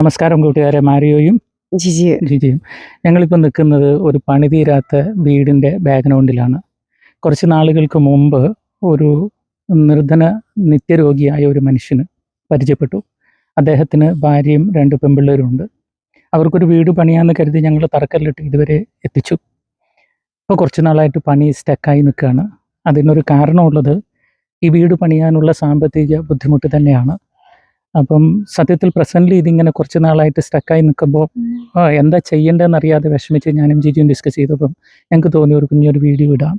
നമസ്കാരം കൂട്ടുകാരെ മാരിയോയും ജിജിയും ജിജിയും. ഞങ്ങളിപ്പോൾ നിൽക്കുന്നത് ഒരു പണിതീരാത്ത വീടിന്റെ ബാക്ക്ഗ്രൗണ്ടിലാണ്. കുറച്ച് നാളുകൾക്ക് മുമ്പ് ഒരു നിർധന നിത്യരോഗിയായ ഒരു മനുഷ്യന് പരിചയപ്പെട്ടു. അദ്ദേഹത്തിന് ഭാര്യയും രണ്ട് പെൺപിള്ളേരുണ്ട് അവർക്കൊരു വീട് പണിയാന്ന് കരുതി ഞങ്ങൾ തറക്കല്ലിട്ട് ഇതുവരെ എത്തിച്ചു. ഇപ്പോൾ കുറച്ച് നാളായിട്ട് പണി സ്റ്റക്കായി നിൽക്കുകയാണ്. അതിനൊരു കാരണമുള്ളത് ഈ വീട് പണിയാനുള്ള സാമ്പത്തിക ബുദ്ധിമുട്ട് തന്നെയാണ്. അപ്പം സത്യത്തിൽ പ്രസന്റ്ലി ഇതിങ്ങനെ കുറച്ച് നാളായിട്ട് സ്റ്റക്കായി നിൽക്കുമ്പോൾ എന്താ ചെയ്യേണ്ടതെന്ന് അറിയാതെ വിഷമിച്ച് ഞാനും ജിജിയും ഡിസ്കസ് ചെയ്തപ്പം ഞങ്ങൾക്ക് തോന്നി ഒരു കുഞ്ഞൊരു വീഡിയോ ഇടാം.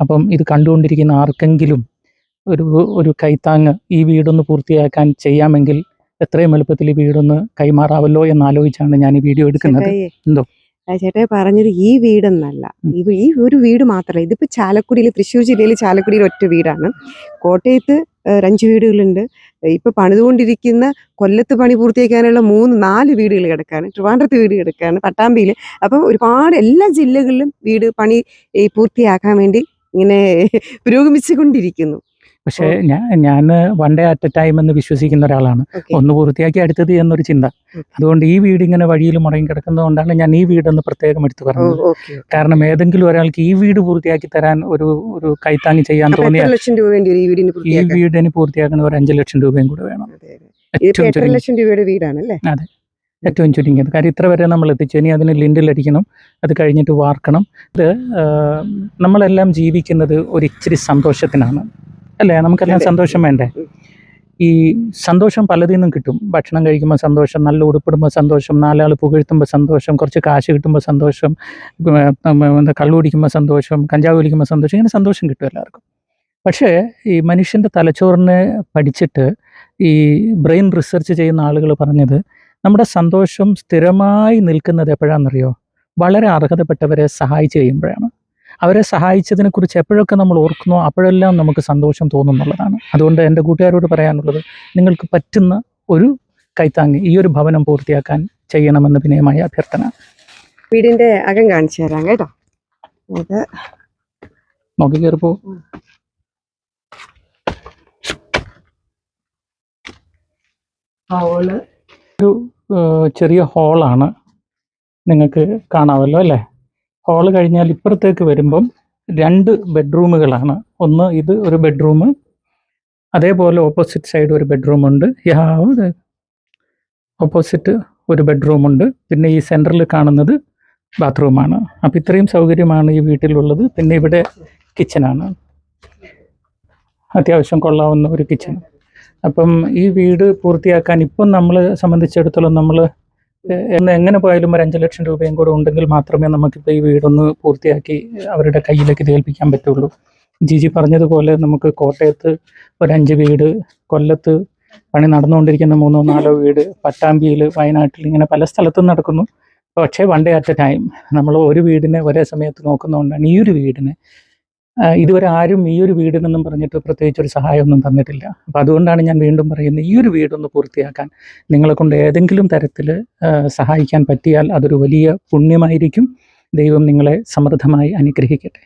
അപ്പം ഇത് കണ്ടുകൊണ്ടിരിക്കുന്ന ആർക്കെങ്കിലും ഒരു ഒരു കൈത്താങ് ഈ വീടൊന്ന് പൂർത്തിയാക്കാൻ ചെയ്യാമെങ്കിൽ എത്രയും എളുപ്പത്തിൽ ഈ വീടൊന്ന് കൈമാറാവല്ലോ എന്നാലോചിച്ചാണ് ഞാൻ ഈ വീഡിയോ എടുക്കുന്നത്. എന്തോ? ചേട്ടായി പറഞ്ഞത് ഈ വീടെന്നല്ല. ഈ ഒരു വീട് മാത്രമല്ല ഇതിപ്പോൾ ചാലക്കുടിയിൽ തൃശ്ശൂർ ജില്ലയിൽ ചാലക്കുടിയിൽ ഒറ്റ വീടാണ്. കോട്ടയത്ത് അഞ്ച് വീടുകളുണ്ട്. ഇപ്പം പണിതുകൊണ്ടിരിക്കുന്ന കൊല്ലത്ത് പണി പൂർത്തിയാക്കാനുള്ള മൂന്ന് നാല് വീടുകൾ കിടക്കാണ്. ട്രിവാൻഡ്രത്ത് വീട് കിടക്കാണ് പട്ടാമ്പിയിൽ. അപ്പം ഒരുപാട് എല്ലാ ജില്ലകളിലും വീട് പണി പൂർത്തിയാക്കാൻ വേണ്ടി ഇങ്ങനെ പുരോഗമിച്ചുകൊണ്ടിരിക്കുന്നു. പക്ഷേ ഞാൻ ഞാൻ one day at a time എന്ന് വിശ്വസിക്കുന്ന ഒരാളാണ്. ഒന്ന് പൂർത്തിയാക്കി അടുത്തത് എന്നൊരു ചിന്ത. അതുകൊണ്ട് ഈ വീട് ഇങ്ങനെ വഴിയിൽ മുടങ്ങി കിടക്കുന്നതുകൊണ്ടാണ് ഞാൻ ഈ വീടൊന്ന് പ്രത്യേകം എടുത്തു പറഞ്ഞത്. കാരണം ഏതെങ്കിലും ഒരാൾക്ക് ഈ വീട് പൂർത്തിയാക്കി തരാൻ ഒരു ഒരു കൈത്താങ്ങി ചെയ്യാൻ തോന്നിയ ഈ വീടിന് പൂർത്തിയാക്കുന്ന പൂർത്തിയാക്കണ ഒരു അഞ്ച് ലക്ഷം രൂപയും കൂടെ വേണം. അതെ, അതെ. ഏറ്റവും ലക്ഷം രൂപയുടെ അല്ലേ ഏറ്റവും ചുരുങ്ങിയത്. കാര്യം ഇത്ര വരെ നമ്മൾ എത്തിച്ചു. ഇനി അതിന് ലിൻഡിൽ അടിക്കണം. അത് കഴിഞ്ഞിട്ട് വാർക്കണം. ഇത് നമ്മളെല്ലാം ജീവിക്കുന്നത് ഒരു ഇച്ചിരി സന്തോഷത്തിനാണ്. അല്ലേ? നമുക്കെല്ലാം സന്തോഷം വേണ്ടേ? ഈ സന്തോഷം പലതിൽ നിന്നും കിട്ടും. ഭക്ഷണം കഴിക്കുമ്പോൾ സന്തോഷം നല്ല ഉടുപ്പിടുമ്പോൾ സന്തോഷം നാലാൾ പുകഴ്ത്തുമ്പോൾ സന്തോഷം കുറച്ച് കാശ് കിട്ടുമ്പോൾ സന്തോഷം എന്താ കള്ളു കുടിക്കുമ്പോൾ സന്തോഷം കഞ്ചാവ് കുടിക്കുമ്പോൾ സന്തോഷം ഇങ്ങനെ സന്തോഷം കിട്ടും എല്ലാവർക്കും. പക്ഷേ ഈ മനുഷ്യന്റെ തലച്ചോറിനെ പഠിച്ചിട്ട് ഈ ബ്രെയിൻ റിസർച്ച് ചെയ്യുന്ന ആളുകൾ പറഞ്ഞത് നമ്മുടെ സന്തോഷം സ്ഥിരമായി നിൽക്കുന്നത് എപ്പോഴാണെന്നറിയോ? വളരെ അർഹതപ്പെട്ടവരെ സഹായിച്ചു കഴിയുമ്പോഴാണ്. അവരെ സഹായിച്ചതിനെ കുറിച്ച് എപ്പോഴൊക്കെ നമ്മൾ ഓർക്കുന്നോ അപ്പോഴെല്ലാം നമുക്ക് സന്തോഷം തോന്നുന്നുള്ളതാണ്. അതുകൊണ്ട് എന്റെ കൂട്ടുകാരോട് പറയാനുള്ളത് നിങ്ങൾക്ക് പറ്റുന്ന ഒരു കൈത്താങ്ങ് ഈ ഒരു ഭവനം പൂർത്തിയാക്കാൻ ചെയ്യണമെന്ന് വിനയമായ അഭ്യർത്ഥന. വീടിന്റെ അകം കാണിച്ചു തരാം കേട്ടോ. അത് നോക്കി കയറിപ്പോ. ഒരു ചെറിയ ഹോളാണ് നിങ്ങൾക്ക് കാണാമല്ലോ അല്ലേ? ഹോൾ കഴിഞ്ഞാൽ ഇപ്പുറത്തേക്ക് വരുമ്പം രണ്ട് ബെഡ്റൂമുകളാണ് ഒന്ന് ഇത് ഒരു ബെഡ്റൂം അതേപോലെ ഓപ്പോസിറ്റ് സൈഡ് ഒരു ബെഡ്റൂമുണ്ട് യാവ് ഓപ്പോസിറ്റ് ഒരു ബെഡ്റൂമുണ്ട് പിന്നെ ഈ സെന്ററിൽ കാണുന്നത് ബാത്റൂമാണ് അപ്പോൾ ഇത്രയും സൗകര്യമാണ് ഈ വീട്ടിലുള്ളത്. പിന്നെ ഇവിടെ കിച്ചനാണ് അത്യാവശ്യം കൊള്ളാവുന്ന ഒരു കിച്ചൺ അപ്പം ഈ വീട് പൂർത്തിയാക്കാൻ ഇപ്പം നമ്മൾ സംബന്ധിച്ചിടത്തോളം നമ്മൾ എങ്ങനെ പോയാലും ഒരു അഞ്ച് ലക്ഷം രൂപയും കൂടെ ഉണ്ടെങ്കിൽ മാത്രമേ നമുക്കിപ്പോൾ ഈ വീടൊന്ന് പൂർത്തിയാക്കി അവരുടെ കയ്യിലേക്ക് ഏൽപ്പിക്കാൻ പറ്റുള്ളൂ. ജിജി പറഞ്ഞതുപോലെ നമുക്ക് കോട്ടയത്ത് ഒരു അഞ്ച് വീട് കൊല്ലത്ത് പണി നടന്നുകൊണ്ടിരിക്കുന്ന മൂന്നോ നാലോ വീട് പട്ടാമ്പിയിൽ വയനാട്ടിൽ ഇങ്ങനെ പല സ്ഥലത്തും നടക്കുന്നു. പക്ഷേ one day at a time നമ്മൾ ഒരു വീടിനെ ഒരേ സമയത്ത് നോക്കുന്നതുകൊണ്ടാണ് ഈ ഒരു വീടിനെ ഇതുവരെ ആരും ഈ ഒരു വീട് നിന്നും പറഞ്ഞിട്ട് പ്രത്യേകിച്ച് ഒരു സഹായമൊന്നും തന്നിട്ടില്ല. അപ്പം അതുകൊണ്ടാണ് ഞാൻ വീണ്ടും പറയുന്നത് ഈ ഒരു വീടൊന്ന് പൂർത്തിയാക്കാൻ നിങ്ങളെ കൊണ്ട് ഏതെങ്കിലും തരത്തിൽ സഹായിക്കാൻ പറ്റിയാൽ അതൊരു വലിയ പുണ്യമായിരിക്കും. ദൈവം നിങ്ങളെ സമൃദ്ധമായി അനുഗ്രഹിക്കട്ടെ.